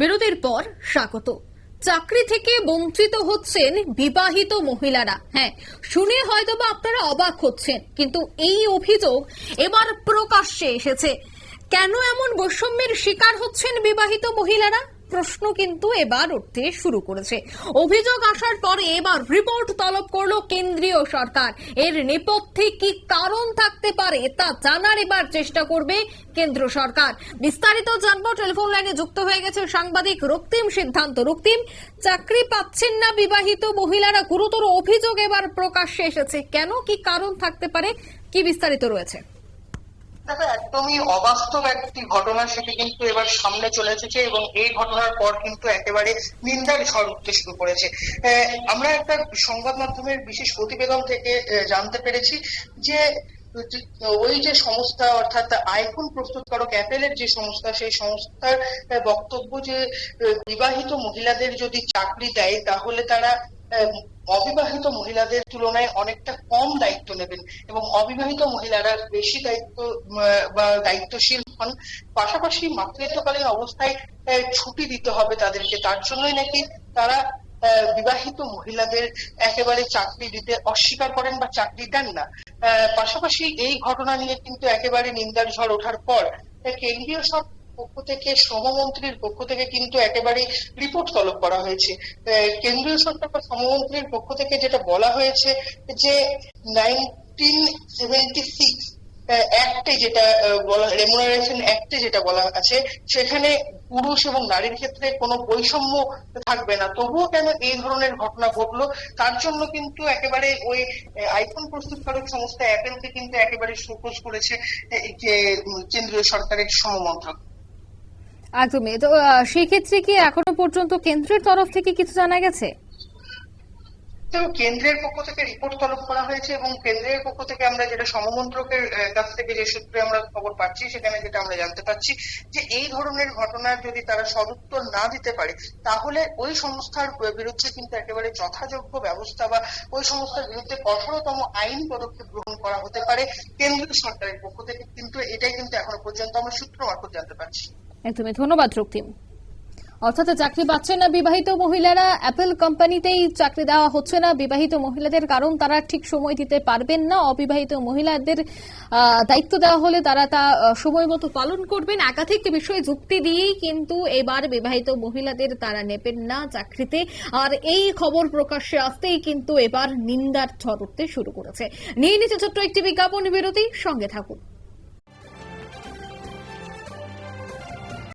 বিরতির পর স্বাগত। চাকরি থেকে বঞ্চিত হচ্ছেন বিবাহিত মহিলারা। হ্যাঁ শুনে হয়তো বা আপনারা অবাক হচ্ছেন, কিন্তু এই অভিযোগ এবার প্রকাশ্যে এসেছে। কেন এমন বৈষম্যের শিকার হচ্ছেন বিবাহিত মহিলারা? প্রশ্ন কিন্তু এবার উঠতে শুরু করেছে। অভিযোগ আসার পরে এবার রিপোর্ট তলব করল কেন্দ্রীয় সরকার। এর নেপথ্যে কি কারণ থাকতে পারে তা জানার এবার চেষ্টা করবে কেন্দ্র সরকার। বিস্তারিত জানব, টেলিফোন লাইনে যুক্ত হয়ে গেছে সাংবাদিক রক্তিম সিদ্ধান্ত। রক্তিম, চাকরি পাচ্ছেন না বিবাহিত মহিলারা? গুরুতর অভিযোগ এবার প্রকাশ্যে এসেছে। কেন কি কারণ থাকতে পারে? কি বিস্তারিত রয়েছে? দেখো, একদমই অবাস্তব একটি ঘটনা সেটি কিন্তু এবার সামনে চলে এসেছে এবং এই ঘটনার পর কিন্তু একেবারে নিন্দার ঝড় উঠতে শুরু করেছে। আমরা একটা সংবাদ মাধ্যমের বিশেষ প্রতিবেদন থেকে জানতে পেরেছি যে ওই যে সংস্থা, অর্থাৎ আইফোন প্রস্তুতকারক অ্যাপেলের যে সংস্থা, সেই সংস্থার বক্তব্য যে বিবাহিত মহিলাদের যদি চাকরি দেয়, তাহলে তারা অবিবাহিত মহিলাদের তুলনায় অনেকটা কম দায়িত্ব নেবেন এবং অবিবাহিত মহিলারা বেশি দায়িত্ব বা দায়িত্বশীল হন। পাশাপাশি মাতৃত্বকালীন অবস্থায় ছুটি দিতে হবে তাদেরকে। তার জন্যই নাকি তারা বিবাহিত মহিলাদের একেবারে চাকরি দিতে অস্বীকার করেন বা চাকরি দেন না। পাশাপাশি এই ঘটনা নিয়ে কিন্তু একেবারে নিন্দার ঝড় ওঠার পর কেন্দ্রীয় সরকার পক্ষ থেকে শ্রমমন্ত্রীর পক্ষ থেকে কিন্তু একেবারে রিপোর্ট তলব করা হয়েছে। কেন্দ্রীয় সরকার বা শ্রমমন্ত্রীর পক্ষ থেকে যেটা বলা হয়েছে যে নাইনটিন সেভেন্টি সিক্স অ্যাক্টে যেটা বলা রেমুনারেশন অ্যাক্টে যেটা বলা আছে, সেখানে পুরুষ এবং নারীর ক্ষেত্রে কোনো বৈষম্য থাকবে না। তবুও কেন এই ধরনের ঘটনা ঘটলো? তার জন্য কিন্তু একেবারে ওই আইফোন প্রস্তুতকারক সংস্থা অ্যাপেলকে কিন্তু একেবারে শোকজ করেছে কেন্দ্রীয় সরকারের শ্রমমন্ত্রক একদমই। তো সেই ক্ষেত্রে কি এখনও পর্যন্ত কেন্দ্রের তরফ থেকে কিছু জানা গেছে? তো কেন্দ্রের পক্ষ থেকে রিপোর্ট তলব করা হয়েছে এবং কেন্দ্রের পক্ষ থেকে আমরা যেটা সমমন্ত্রকের কাছ থেকে যে সূত্রে আমরা খবর পাচ্ছি, সেখানে যেটা আমরা জানতে পারছি যে এই ধরনের ঘটনার যদি তারা সদুত্তর না দিতে পারে, তাহলে ওই সংস্থার বিরুদ্ধে কিন্তু একেবারে যথাযোগ্য ব্যবস্থা বা ওই সংস্থার বিরুদ্ধে কঠোরতম আইন পদক্ষেপ গ্রহণ করা হতে পারে। কেন্দ্রীয় সরকারের পক্ষ থেকে কিন্তু এটাই কিন্তু এখনও পর্যন্ত আমরা সূত্র মারফত জানতে পারছি। একদমই ধন্যবাদ, রক্তিম। অর্থাৎ চাকরি পাচ্ছেন না বিবাহিত মহিলারা অ্যাপেল কোম্পানিতেই চাকরি দেওয়া হচ্ছে না। বিবাহিত মহিলাদের কারণ তারা ঠিক সময় দিতে পারবেন না। অবিবাহিত মহিলাদের দায়িত্ব দেওয়া হলে তারা তা সময় মতো পালন করবেন। একাধিক বিষয়ে যুক্তি দিয়েই কিন্তু এবার বিবাহিত মহিলাদের তারা নেবেন না চাকরিতে। আর এই খবর প্রকাশ্যে আসতেই কিন্তু এবার নিন্দার ঝড় উঠতে শুরু করেছে। নিয়ে নিচে ছোট্ট একটি বিজ্ঞাপন বিরতি। সঙ্গে থাকুন।